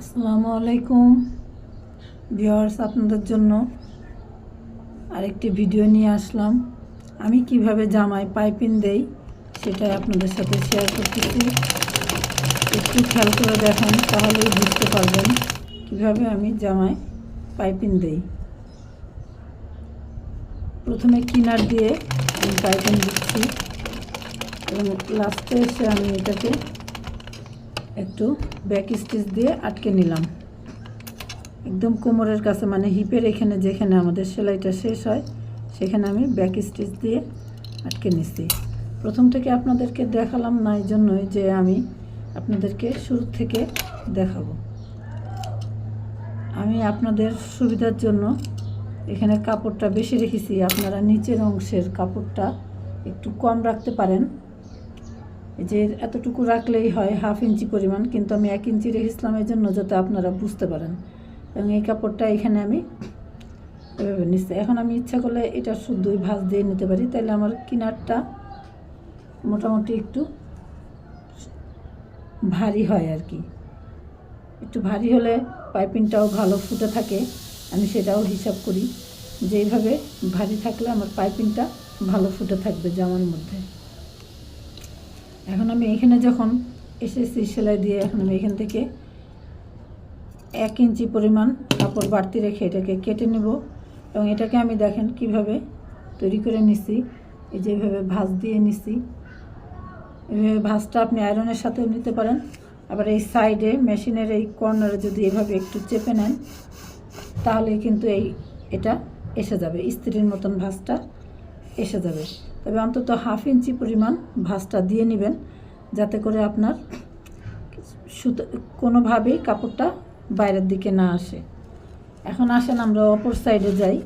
আসসালামু আলাইকুম। ভিউয়ার্স, আপনাদের জন্য আরেকটি ভিডিও নিয়ে আসলাম। আমি কীভাবে জামায় পাইপিং দেই সেটাই আপনাদের সাথে শেয়ার করতেছি। একটু খেয়াল করে দেখেন, তাহলেই বুঝতে পারবেন কীভাবে আমি জামায় পাইপিং দেই। প্রথমে কিনার দিয়ে আমি পাইপিং দিচ্ছি এবং লাস্টে এসে আমি এটাকে একটু ব্যাক স্টিচ দিয়ে আটকে নিলাম। একদম কোমরের কাছে মানে হিপের এখানে যেখানে আমাদের সেলাইটা শেষ হয়, সেখানে আমি ব্যাক স্টিচ দিয়ে আটকে নিচ্ছি প্রথম থেকে আপনাদেরকে দেখালাম না, এই জন্যই যে আমি আপনাদেরকে শুরু থেকে দেখাবো। আমি আপনাদের সুবিধার জন্য এখানে কাপড়টা বেশি রেখেছি, আপনারা নিচের অংশের কাপড়টা একটু কম রাখতে পারেন। যে এতটুকু রাখলেই হয়, হাফ ইঞ্চি পরিমাণ, কিন্তু আমি এক ইঞ্চি রেখেছিলাম এই জন্য যাতে আপনারা বুঝতে পারেন। এবং এই কাপড়টা এখানে আমি এভাবে নিচ্ছি। এখন আমি ইচ্ছা করলে এটা শুদ্ধই ভাঁজ দিয়ে নিতে পারি। তাহলে আমার কিনারটা মোটামুটি একটু ভারী হয় আর কি। একটু ভারী হলে পাইপিংটাও ভালো ফুটে থাকে। আমি সেটাও হিসাব করি যে এইভাবে ভারী থাকলে আমার পাইপিংটা ভালো ফুটে থাকবে জামার মধ্যে। এখন আমি এখানে যখন এসেছি সেলাই দিয়ে এখন আমি এখান থেকে এক ইঞ্চি পরিমাণ কাপড় বাড়তি রেখে এটাকে কেটে নেব এবং এটাকে আমি দেখেন কীভাবে তৈরি করে নিছি। এই যেভাবে ভাঁজ দিয়ে নিছি। এভাবে ভাঁজটা আপনি আয়রনের সাথেও নিতে পারেন। আবার এই সাইডে মেশিনের এই কর্নারে যদি এভাবে একটু চেপে নেন, তাহলে কিন্তু এই এটা এসে যাবে। স্ত্রীর মতন ভাঁজটা এসে যাবে। তবে অন্তত হাফ ইঞ্চি পরিমাণ ভাঁজটা দিয়ে নেবেন, যাতে করে আপনার সুতো, কোনোভাবেই কাপড়টা বাইরের দিকে না আসে। এখন আসেন, আমরা অপর সাইডে যাই।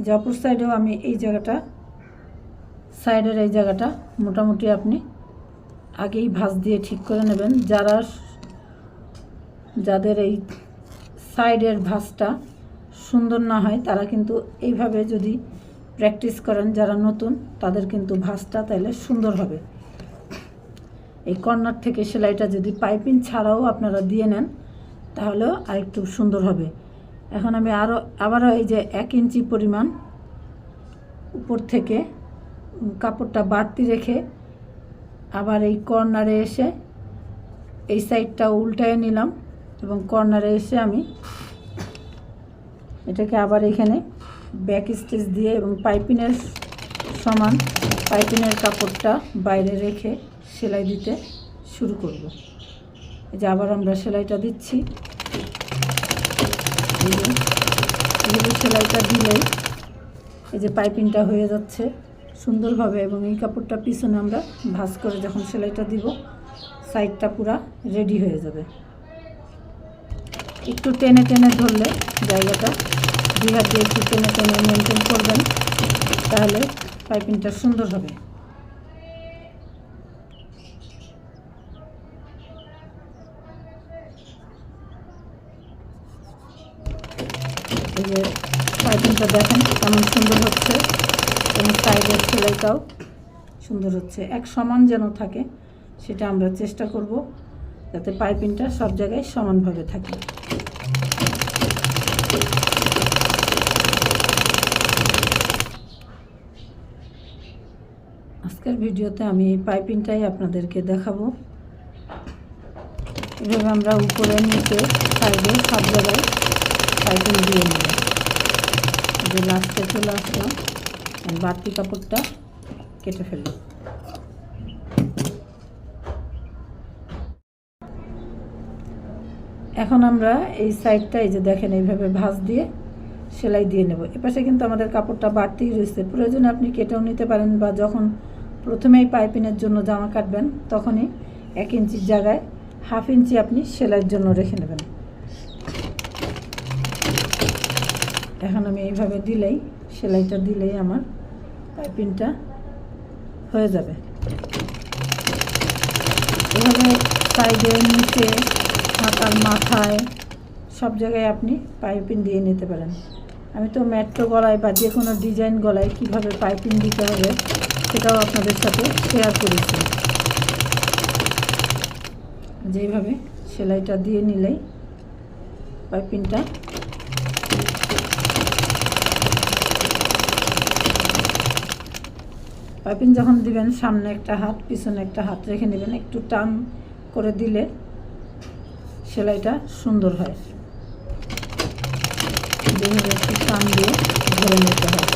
যে অপর সাইডেও আমি এই জায়গাটা সাইডের এই জায়গাটা মোটামুটি আপনি আগেই ভাঁজ দিয়ে ঠিক করে নেবেন। যারা, যাদের এই সাইডের ভাঁজটা সুন্দর না হয়, তারা কিন্তু এইভাবে যদি প্র্যাকটিস করেন যারা নতুন, তাদের কিন্তু ভাঁজটা তাহলে সুন্দর হবে। এই কর্নার থেকে সেলাইটা যদি পাইপিং ছাড়াও আপনারা দিয়ে নেন, তাহলেও আরেকটু সুন্দর হবে। এখন আমি আরও আবারও এই যে এক ইঞ্চি পরিমাণ উপর থেকে কাপড়টা বাড়তি রেখে আবার এই কর্নারে এসে এই সাইডটা উল্টায় নিলাম এবং কর্নারে এসে আমি এটাকে আবার এখানে ব্যাক স্টিচ দিয়ে এবং পাইপিনের সমান পাইপিনের কাপড়টা বাইরে রেখে সেলাই দিতে শুরু করব। এই যে আবার আমরা সেলাইটা দিচ্ছি। এই এইভাবে সেলাইটা দিলেই এই যে পাইপিংটা হয়ে যাচ্ছে সুন্দরভাবে এবং এই কাপড়টা পিছনে আমরা ভাঁজ করে যখন সেলাইটা দিব সাইডটা পুরা রেডি হয়ে যাবে। একটু টেনে টেনে ধরলে জায়গাটা, দুই হাত দিয়ে একটু টেনে টেনে মেনটেন করবেন, তাহলে পাইপিংটা সুন্দর হবে। এই যে পাইপিংটা দেখেন কেমন সুন্দর হচ্ছে, এবং সাইডের সেলাইটাও সুন্দর হচ্ছে। এক সমান যেন থাকে, সেটা আমরা চেষ্টা করব যাতে পাইপিংটা সব জায়গায় সমানভাবে থাকে। আজকের ভিডিওতে আমি পাইপিংটাই আপনাদেরকে দেখাবো। এভাবে আমরা উপরে, নিচে, সাইডে সব জায়গায় পাইপিং দিয়ে নেব। যে লাস্টে চলে আসলাম বাড়তি কাপড়টা কেটে ফেললাম। এখন আমরা এই সাইডটা, এই যে দেখেন এইভাবে ভাঁজ দিয়ে সেলাই দিয়ে নেব। এপাশে কিন্তু আমাদের কাপড়টা বাড়তেই রয়েছে। প্রয়োজনে আপনি কেটেও নিতে পারেন বা যখন প্রথমেই পাইপিনের জন্য জামা কাটবেন, তখনই এক ইঞ্চির জায়গায় হাফ ইঞ্চি আপনি সেলাইয়ের জন্য রেখে নেবেন। এখন আমি এইভাবে দিলেই, সেলাইটা দিলেই আমার পাইপিংটা হয়ে যাবে। এভাবে সাইডে নিচে হাতার মাথায়, সব জায়গায় আপনি পাইপিং দিয়ে নিতে পারেন। আমি তো ম্যাট্রো গলায় বা যে কোনো ডিজাইন গলায় কীভাবে পাইপিং দিতে হবে সেটাও আপনাদের সাথে শেয়ার করেছি। যেইভাবে সেলাইটা দিয়ে নিলেই পাইপিংটা পাইপিং যখন দিবেন, সামনে একটা হাত, পিছনে একটা হাত রেখে নেবেন, একটু টান করে দিলে সেলাইটা সুন্দর হয়। যেভাবে একটু টান দিয়ে ধরে নিতে হয়।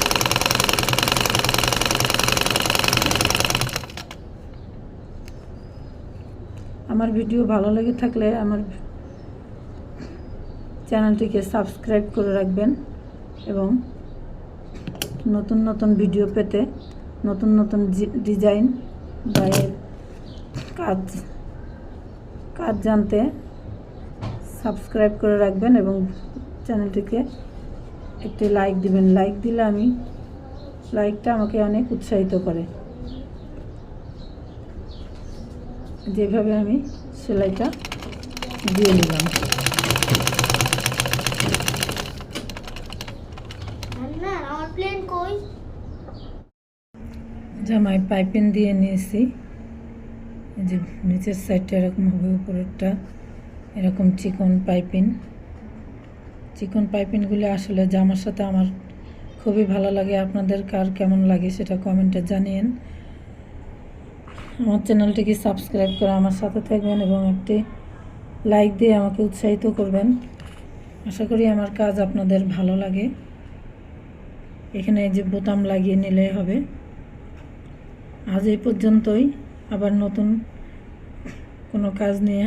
আমার ভিডিও ভালো লেগে থাকলে আমার চ্যানেলটিকে সাবস্ক্রাইব করে রাখবেন এবং নতুন নতুন ভিডিও পেতে নতুন নতুন ডিজাইন বা কাজ কাজ জানতে সাবস্ক্রাইব করে রাখবেন এবং চ্যানেলটিকে একটি লাইক দিবেন। লাইক দিলে আমি লাইকটা আমাকে অনেক উৎসাহিত করে। যেভাবে আমি সেলাইটা দিয়ে নিলাম। জামাই পাইপিং দিয়ে নিয়েছি। যে নিচের সাইডটা এরকম হবে উপরেরটা এরকম চিকন পাইপিন চিকন পাইপিনগুলি আসলে জামার সাথে আমার খুবই ভালো লাগে, আপনাদের কার কেমন লাগে সেটা কমেন্টে জানিয়েন। আমার চ্যানেলটিকে সাবস্ক্রাইব করে আমার সাথে থাকবেন এবং একটি লাইক দিয়ে আমাকে উৎসাহিত করবেন। আশা করি আমার কাজ আপনাদের ভালো লাগে। এখানে যে বোতাম লাগিয়ে নিলে হবে। আজ এই পর্যন্তই। আবার নতুন কোনো কাজ নিয়ে